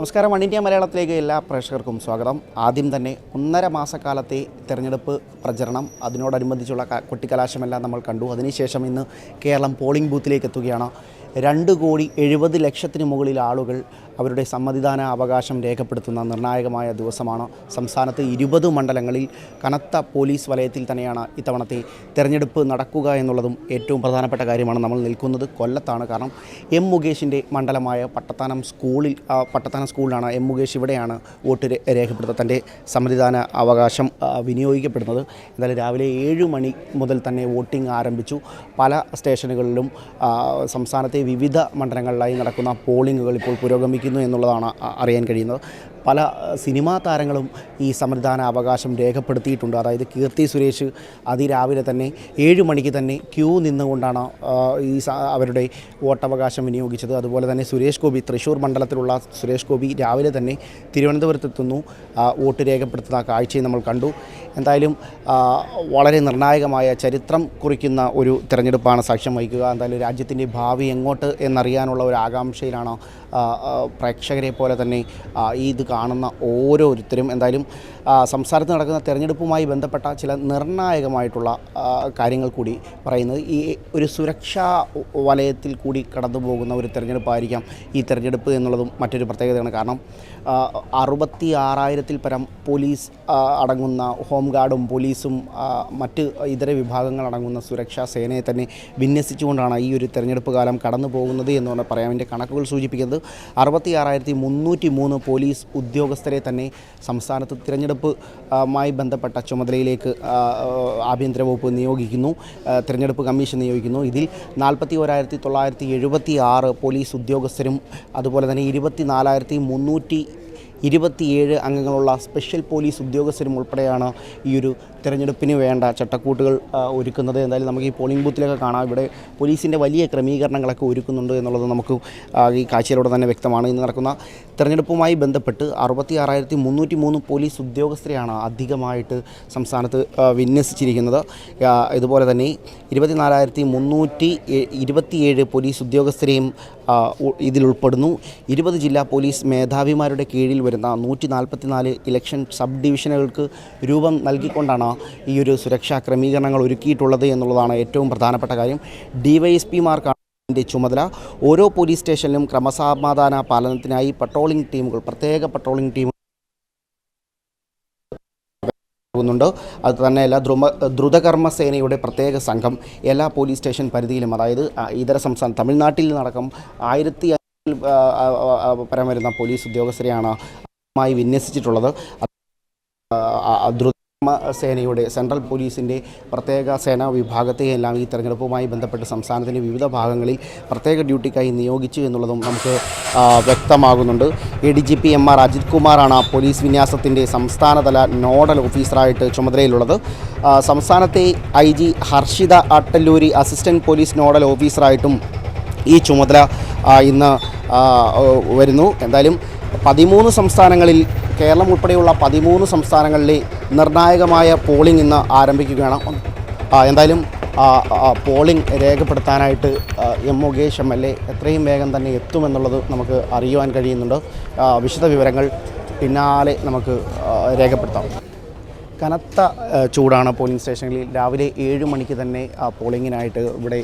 നമസ്കാരം one India മലയാളത്തിലേക്ക് എല്ലാ പ്രേക്ഷകർക്കും സ്വാഗതം. ആദ്യം തന്നെ ഒന്നര മാസക്കാലത്തെ തെരഞ്ഞെടുപ്പ് പ്രചരണം അതിനോടനുബന്ധിച്ചുള്ള കൊട്ടിക്കലാശമെല്ലാം നമ്മൾ കണ്ടു. അതിനുശേഷം ഇന്ന് കേരളം പോളിംഗ് ബൂത്തിലേക്ക് എത്തുകയാണ്. രണ്ട് കോടി എഴുപത് ലക്ഷത്തിന് മുകളിൽ ആളുകൾ അവരുടെ സമ്മതിദാന അവകാശം രേഖപ്പെടുത്തുന്ന നിർണായകമായ ദിവസമാണ്. സംസ്ഥാനത്ത് ഇരുപത് മണ്ഡലങ്ങളിൽ കനത്ത പോലീസ് വലയത്തിൽ തന്നെയാണ് ഇത്തവണത്തെ തെരഞ്ഞെടുപ്പ് നടക്കുക എന്നുള്ളതും ഏറ്റവും പ്രധാനപ്പെട്ട കാര്യമാണ് നമ്മൾ നിൽക്കുന്നത് കൊല്ലത്താണ്. കാരണം എം മുകേഷിന്റെ മണ്ഡലമായ പട്ടത്താനം സ്കൂളിൽ പട്ടത്താനം സ്കൂളിലാണ്. എം മുകേഷ് ഇവിടെയാണ് വോട്ട് രേഖപ്പെടുത്തുക തന്റെ സമ്മതിദാന അവകാശം വിനിയോഗിക്കപ്പെടുന്നത്. എന്തായാലും രാവിലെ ഏഴ് മണി മുതൽ തന്നെ വോട്ടിംഗ് ആരംഭിച്ചു. പല സ്റ്റേഷനുകളിലും സംസ്ഥാനത്തെ വിവിധ മണ്ഡലങ്ങളിലായി നടക്കുന്ന പോളിംഗുകൾ ഇപ്പോൾ പുരോഗമിക്കുന്നു എന്നുള്ളതാണ് അറിയാൻ കഴിയുന്നത്. പല സിനിമാ താരങ്ങളും ഈ സമ്മതിദാന അവകാശം രേഖപ്പെടുത്തിയിട്ടുണ്ട്. അതായത് കീർത്തി സുരേഷ് അതിരാവിലെ തന്നെ ഏഴ് മണിക്ക് തന്നെ ക്യൂ നിന്നുകൊണ്ടാണ് ഈ അവരുടെ വോട്ടവകാശം വിനിയോഗിച്ചത്. അതുപോലെ തന്നെ സുരേഷ് ഗോപി തൃശ്ശൂർ മണ്ഡലത്തിലുള്ള സുരേഷ് ഗോപി രാവിലെ തന്നെ തിരുവനന്തപുരത്തെത്തുന്നു വോട്ട് രേഖപ്പെടുത്തുന്ന കാഴ്ചയും നമ്മൾ കണ്ടു. എന്തായാലും വളരെ നിർണായകമായ ചരിത്രം കുറിക്കുന്ന ഒരു തിരഞ്ഞെടുപ്പാണ് സാക്ഷ്യം വഹിക്കുക. എന്തായാലും രാജ്യത്തിന്റെ ഭാവി എങ്ങോട്ട് എന്നറിയാനുള്ള ഒരു ആകാംക്ഷയിലാണ് പ്രേക്ഷകരെ പോലെ തന്നെ ഈ ഇത് കാണുന്ന ഓരോരുത്തരും എന്തായാലും സംസ്ഥാനത്ത് നടക്കുന്ന തെരഞ്ഞെടുപ്പുമായി ബന്ധപ്പെട്ട ചില നിർണായകമായിട്ടുള്ള കാര്യങ്ങൾ കൂടി പറയുന്നത്. ഈ ഒരു സുരക്ഷാ വലയത്തിൽ കൂടി കടന്നു പോകുന്ന ഒരു തെരഞ്ഞെടുപ്പായിരിക്കാം ഈ തെരഞ്ഞെടുപ്പ് എന്നുള്ളതും മറ്റൊരു പ്രത്യേകതയാണ്. കാരണം അറുപത്തി ആറായിരത്തിൽ പരം പോലീസ് അടങ്ങുന്ന ഹോം ഗാർഡും പോലീസും മറ്റ് ഇതര വിഭാഗങ്ങൾ അടങ്ങുന്ന സുരക്ഷാ സേനയെ തന്നെ വിന്യസിച്ചുകൊണ്ടാണ് ഈ ഒരു തെരഞ്ഞെടുപ്പ് കാലം കടന്നു പോകുന്നത് എന്ന് പറയാം. എന്റെ കണക്കുകൾ സൂചിപ്പിക്കുന്നത് അറുപത്തി ആറായിരത്തി മുന്നൂറ്റി മൂന്ന് പോലീസ് ഉദ്യോഗസ്ഥരെ തന്നെ സംസ്ഥാനത്ത് തിരഞ്ഞെടുപ്പ് ആ, മായി ബന്ധപ്പെട്ട ചുമതലയിലേക്ക് ആഭ്യന്തര വകുപ്പ് നിയോഗിക്കുന്നു തിരഞ്ഞെടുപ്പ് കമ്മീഷൻ നിയോഗിക്കുന്നു. ഇതിൽ നാൽപ്പത്തി ഒരായിരത്തി തൊള്ളായിരത്തി എഴുപത്തി ആറ് പോലീസ് ഉദ്യോഗസ്ഥരും അതുപോലെ തന്നെ ഇരുപത്തി നാലായിരത്തി മുന്നൂറ്റി ഇരുപത്തിയേഴ് അംഗങ്ങളുള്ള സ്പെഷ്യൽ പോലീസ് ഉദ്യോഗസ്ഥരും ഉൾപ്പെടെയാണ് ഈ ഒരു തിരഞ്ഞെടുപ്പിന് വേണ്ട ചട്ടക്കൂട്ടുകൾ ഒരുക്കുന്നത്. എന്തായാലും നമുക്ക് ഈ പോളിംഗ് ബൂത്തിലൊക്കെ കാണാം. ഇവിടെ പോലീസിന്റെ വലിയ ക്രമീകരണങ്ങളൊക്കെ ഒരുക്കുന്നുണ്ട് എന്നുള്ളത് നമുക്ക് ഈ കാഴ്ചയിലൂടെ തന്നെ വ്യക്തമാണ്. ഇന്ന് നടക്കുന്ന തെരഞ്ഞെടുപ്പുമായി ബന്ധപ്പെട്ട് അറുപത്തി ആറായിരത്തി മുന്നൂറ്റി മൂന്ന് പോലീസ് ഉദ്യോഗസ്ഥരെയാണ് അധികമായിട്ട് സംസ്ഥാനത്ത് വിന്യസിച്ചിരിക്കുന്നത്. ഇതുപോലെ തന്നെ ഇരുപത്തിനാലായിരത്തി മുന്നൂറ്റി ഇരുപത്തിയേഴ് പോലീസ് ഉദ്യോഗസ്ഥരെയും ഇതിലുൾപ്പെടുന്നു ഇരുപത് ജില്ലാ പോലീസ് മേധാവിമാരുടെ കീഴിൽ വരുന്ന നൂറ്റി നാൽപ്പത്തിനാല് ഇലക്ഷൻ സബ് ഡിവിഷനുകൾക്ക് രൂപം നൽകിക്കൊണ്ടാണ് ഈ ഒരു സുരക്ഷാ ക്രമീകരണങ്ങൾ ഒരുക്കിയിട്ടുള്ളത് എന്നുള്ളതാണ് ഏറ്റവും പ്രധാനപ്പെട്ട കാര്യം. ഡിവൈഎസ്പിമാർക്കാണ് ഇതിന്റെ ചുമതല. ഓരോ പോലീസ് സ്റ്റേഷനിലും ക്രമസമാധാന പാലനത്തിനായി പട്രോളിംഗ് ടീമുകൾ പ്രത്യേക പട്രോളിംഗ് ടീമുകൾ ുന്നുണ്ട് അത് തന്നെയല്ല ദ്രുമ ദ്രുതകർമ്മ സേനയുടെ പ്രത്യേക സംഘം എല്ലാ പോലീസ് സ്റ്റേഷൻ പരിധിയിലും അതായത് ഇതര സംസ്ഥാന തമിഴ്നാട്ടിൽ നിന്നടക്കം ആയിരത്തി പരം വരുന്ന പോലീസ് ഉദ്യോഗസ്ഥരെയാണ് വിന്യസിച്ചിട്ടുള്ളത്. ദ്രുതകർമ്മ സേനയുടെ സെൻട്രൽ പോലീസിന്റെ പ്രത്യേക സേനാ വിഭാഗത്തെയെല്ലാം ഈ തെരഞ്ഞെടുപ്പുമായി ബന്ധപ്പെട്ട് സംസ്ഥാനത്തിന്റെ വിവിധ ഭാഗങ്ങളിൽ പ്രത്യേക ഡ്യൂട്ടിക്കായി നിയോഗിച്ചു എന്നുള്ളതും നമുക്ക് വ്യക്തമാകുന്നുണ്ട്. A D G P M R Ajith കുമാറാണ് പോലീസ് വിന്യാസത്തിന്റെ സംസ്ഥാനതല നോഡൽ ഓഫീസറായിട്ട് ചുമതലയിലുള്ളത്. സംസ്ഥാനത്തെ I G Harshita Attaluri assistant police nodal ഓഫീസറായിട്ടും ഈ ചുമതല ഇന്ന് വരുന്നു. എന്തായാലും പതിമൂന്ന് സംസ്ഥാനങ്ങളിൽ കേരളം ഉൾപ്പെടെയുള്ള പതിമൂന്ന് സംസ്ഥാനങ്ങളിലെ നിർണായകമായ പോളിംഗ് ഇന്ന് ആരംഭിക്കുകയാണ്. എന്തായാലും polling രേഖപ്പെടുത്താനായിട്ട് M Mukesh M L A എത്രയും വേഗം തന്നെ എത്തുമെന്നുള്ളത് നമുക്ക് അറിയുവാൻ കഴിയുന്നുണ്ട്. വിശദ വിവരങ്ങൾ പിന്നാലെ നമുക്ക് രേഖപ്പെടുത്താം. കനത്ത ചൂടാണ് പോളിംഗ് സ്റ്റേഷനിൽ രാവിലെ ഏഴ് മണിക്ക് തന്നെ പോളിങ്ങിനായിട്ട് ഇവിടെ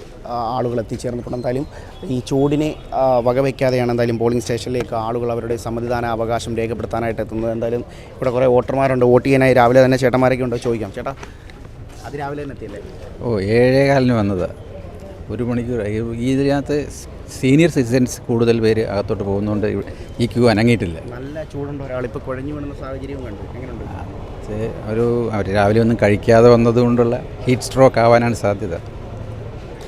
ആളുകൾ എത്തിച്ചേർന്നിട്ടുണ്ട്. എന്തായാലും ഈ ചൂടിനെ വകവയ്ക്കാതെയാണ് എന്തായാലും പോളിംഗ് സ്റ്റേഷനിലേക്ക് ആളുകൾ അവരുടെ സമ്മതിദാന അവകാശം രേഖപ്പെടുത്താനായിട്ട് എത്തുന്നത്. എന്തായാലും ഇവിടെ കുറേ വോട്ടർമാരുണ്ട്. വോട്ട് ചെയ്യാനായി രാവിലെ തന്നെ ചേട്ടന്മാരൊക്കെ ഉണ്ടോ? ചോദിക്കാം. ചേട്ടാ അത് രാവിലെ തന്നെ എത്തിയല്ലേ? ഓ ഏഴേകാലിന് വന്നത്. ഒരു മണിക്കൂർ. ഇതിനകത്ത് സീനിയർ സിറ്റിസൻസ് കൂടുതൽ പേര് അകത്തോട്ട് പോകുന്നതുകൊണ്ട് ഈ ക്യൂ അനങ്ങിയിട്ടില്ല. നല്ല ചൂടുണ്ട് ഒരാൾ. ഇപ്പോൾ കുഴഞ്ഞു വീണുന്ന സാഹചര്യവും കണ്ടു. എങ്ങനെയുണ്ട്? പക്ഷേ ഒരു അവർ രാവിലെ ഒന്നും കഴിക്കാതെ വന്നതുകൊണ്ടുള്ള ഹീറ്റ് സ്ട്രോക്ക് ആവാനാണ് സാധ്യത.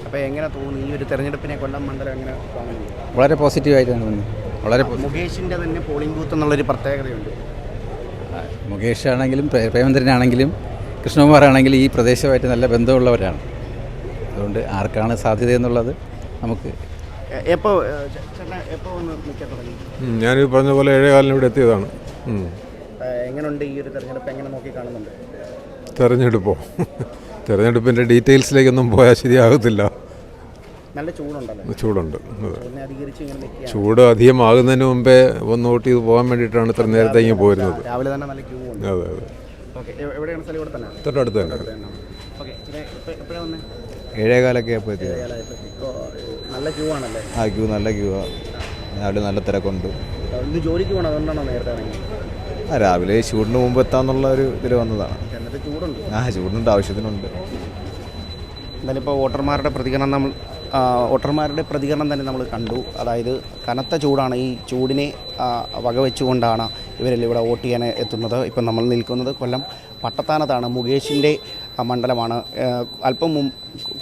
അപ്പോൾ എങ്ങനെ തോന്നുന്നു? ഈ ഒരു തെരഞ്ഞെടുപ്പിനെ കൊല്ലം മണ്ഡലം എങ്ങനെ കാണുന്നു? വളരെ പോസിറ്റീവായിട്ടാണ് തോന്നുന്നത്. വളരെ മുകേഷിന്റെ തന്നെ പോളിംഗ് ബൂത്ത് എന്നുള്ളൊരു പ്രത്യേകതയുണ്ട്. മുകേഷ് ആണെങ്കിലും പ്രേമചന്ദ്രനാണെങ്കിലും കൃഷ്ണകുമാർ ആണെങ്കിലും ഈ പ്രദേശമായിട്ട് നല്ല ബന്ധമുള്ളവരാണ്. അതുകൊണ്ട് ആർക്കാണ് സാധ്യത എന്നുള്ളത് നമുക്ക് എപ്പോൾ എപ്പോൾ ഞാനീ പറഞ്ഞ പോലെ ഏഴേകാലിന് ഇവിടെ എത്തിയതാണ്. എങ്ങനെയുണ്ട് ഈ ഒരു തെരഞ്ഞെടുപ്പ്? എങ്ങനെ നോക്കി കാണുന്നുണ്ട്? തെരഞ്ഞെടുപ്പോ? തെരഞ്ഞെടുപ്പിന്റെ ഡീറ്റെയിൽസിലേക്കൊന്നും പോയാൽ ശരിയാകത്തില്ല. നല്ല ചൂടുണ്ടല്ലോ? ചൂടുണ്ട്. ചൂട് അധികമാകുന്നതിന് മുമ്പേ ഒന്ന് വോട്ട് ചെയ്ത് പോകാൻ വേണ്ടിയിട്ടാണ് ഇത്ര നേരത്തെ ഇങ്ങനെ പോരുന്നത് രാവിലെ തന്നെ നല്ല ക്യൂ ഉണ്ട്. അതെ അതെ. തൊട്ടടുത്ത് തന്നെ. ഏഴേകാലൊക്കെ ആയപ്പോൾ എത്തി. നല്ല ക്യൂ ആണല്ലേ? ആ ക്യൂ നല്ല ക്യൂ. ആ അവിടെ നല്ല തിരക്കുണ്ട്. ജോലിക്ക് പോകണം. അതുകൊണ്ടാണോ നേരത്തെ രാവിലെ ചൂടിന് മുമ്പ് എത്താന്നുള്ള ഒരു ഇതിൽ വന്നതാണ്. ചൂടുണ്ട്. ആ ചൂടുണ്ട് ആവശ്യത്തിനുണ്ട്. എന്തായാലും ഇപ്പോൾ വോട്ടർമാരുടെ പ്രതികരണം നമ്മൾ വോട്ടർമാരുടെ പ്രതികരണം തന്നെ നമ്മൾ കണ്ടു. അതായത് കനത്ത ചൂടാണ്. ഈ ചൂടിനെ വകവെച്ചുകൊണ്ടാണ് ഇവരെല്ലാം ഇവിടെ വോട്ട് ചെയ്യാൻ എത്തുന്നത്. ഇപ്പം നമ്മൾ നിൽക്കുന്നത് കൊല്ലം പട്ടത്താനത്താണ്. മുകേഷിന്റെ മണ്ഡലമാണ്. അല്പം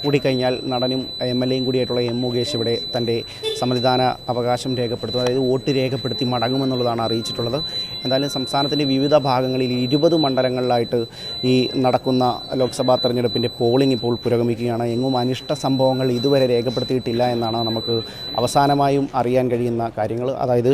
കൂടി കഴിഞ്ഞാൽ നടനും എം എൽ എയും കൂടിയായിട്ടുള്ള എം മുകേഷ് ഇവിടെ തന്റെ സമ്മതിദാന അവകാശം രേഖപ്പെടുത്തും അതായത് വോട്ട് രേഖപ്പെടുത്തി മടങ്ങുമെന്നുള്ളതാണ് അറിയിച്ചിട്ടുള്ളത്. എന്തായാലും സംസ്ഥാനത്തിന്റെ വിവിധ ഭാഗങ്ങളിൽ ഇരുപത് മണ്ഡലങ്ങളിലായിട്ട് ഈ നടക്കുന്ന ലോക്സഭാ തെരഞ്ഞെടുപ്പിന്റെ പോളിംഗ് ഇപ്പോൾ പുരോഗമിക്കുകയാണ്. എങ്ങും അനിഷ്ട സംഭവങ്ങൾ ഇതുവരെ രേഖപ്പെടുത്തിയിട്ടില്ല എന്നാണ് നമുക്ക് അവസാനമായും അറിയാൻ കഴിയുന്ന കാര്യങ്ങൾ. അതായത്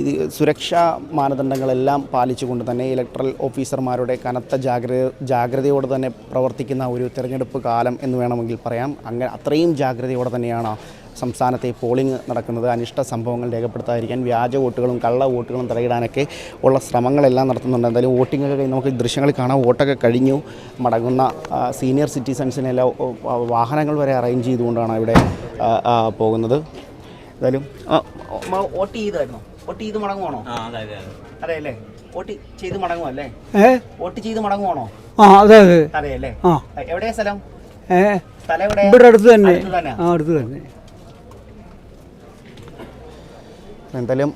ഇത് സുരക്ഷാ മാനദണ്ഡങ്ങളെല്ലാം പാലിച്ചുകൊണ്ട് തന്നെ ഇലക്ട്രൽ ഓഫീസർമാരുടെ കനത്ത ജാഗ്രത ജാഗ്രതയോടെ തന്നെ പ്രവർത്തിക്കുന്ന ഒരു തെരഞ്ഞെടുപ്പ് കാലം എന്ന് വേണമെങ്കിൽ പറയാം. അങ്ങനെ അത്രയും ജാഗ്രതയോടെ തന്നെയാണ് സംസ്ഥാനത്തെ പോളിംഗ് നടക്കുന്നത് അനിഷ്ട സംഭവങ്ങൾ രേഖപ്പെടുത്താതിരിക്കാൻ വ്യാജ വോട്ടുകളും കള്ള വോട്ടുകളും തടയിടാനൊക്കെ ഉള്ള ശ്രമങ്ങളെല്ലാം നടത്തുന്നുണ്ട്. എന്തായാലും വോട്ടിംഗ് ഒക്കെ കഴിഞ്ഞ് നമുക്ക് ദൃശ്യങ്ങൾ കാണാം. വോട്ടൊക്കെ കഴിഞ്ഞു. മടങ്ങുന്ന സീനിയർ സിറ്റിസൺസിനെ എല്ലാം വാഹനങ്ങൾ വരെ അറേഞ്ച് ചെയ്തുകൊണ്ടാണ് ഇവിടെ പോകുന്നത്. എന്തായാലും വോട്ട് ചെയ്തായിരുന്നു? വോട്ട് ചെയ്ത് മടങ്ങുവാണോ? അതെ അല്ലേ വോട്ട് ചെയ്ത് മടങ്ങുമല്ലേ ഏ? വോട്ട് ചെയ്ത് മടങ്ങുവാണോ? ആ അതെ അതെ. അതെ അല്ലേ എവിടെയാ സ്ഥലം? സ്ഥലം എവിടെ ഇവിടെ അടുത്ത് തന്നെ. അടുത്ത് തന്നെ ആ അടുത്ത് തന്നെ എന്തായാലും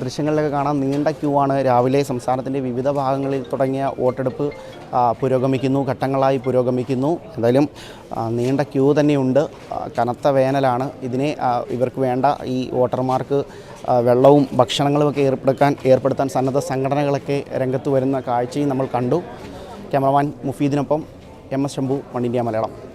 ദൃശ്യങ്ങളിലൊക്കെ കാണാം നീണ്ട ക്യൂ ആണ്. രാവിലെ സംസ്ഥാനത്തിന്റെ വിവിധ ഭാഗങ്ങളിൽ തുടങ്ങിയ വോട്ടെടുപ്പ് പുരോഗമിക്കുന്നു ഘട്ടങ്ങളായി പുരോഗമിക്കുന്നു. എന്തായാലും നീണ്ട ക്യൂ തന്നെയുണ്ട്. കനത്ത വേനലാണ്. ഇതിനെ ഇവർക്ക് വേണ്ട ഈ വോട്ടർമാർക്ക് വെള്ളവും ഭക്ഷണങ്ങളുമൊക്കെ ഏർപ്പെടുക്കാൻ ഏർപ്പെടുത്താൻ സന്നദ്ധ സംഘടനകളൊക്കെ രംഗത്ത് വരുന്ന കാഴ്ചയും നമ്മൾ കണ്ടു. Cameraman മുഫീദിനൊപ്പം M S Shambhu one India Malayalam.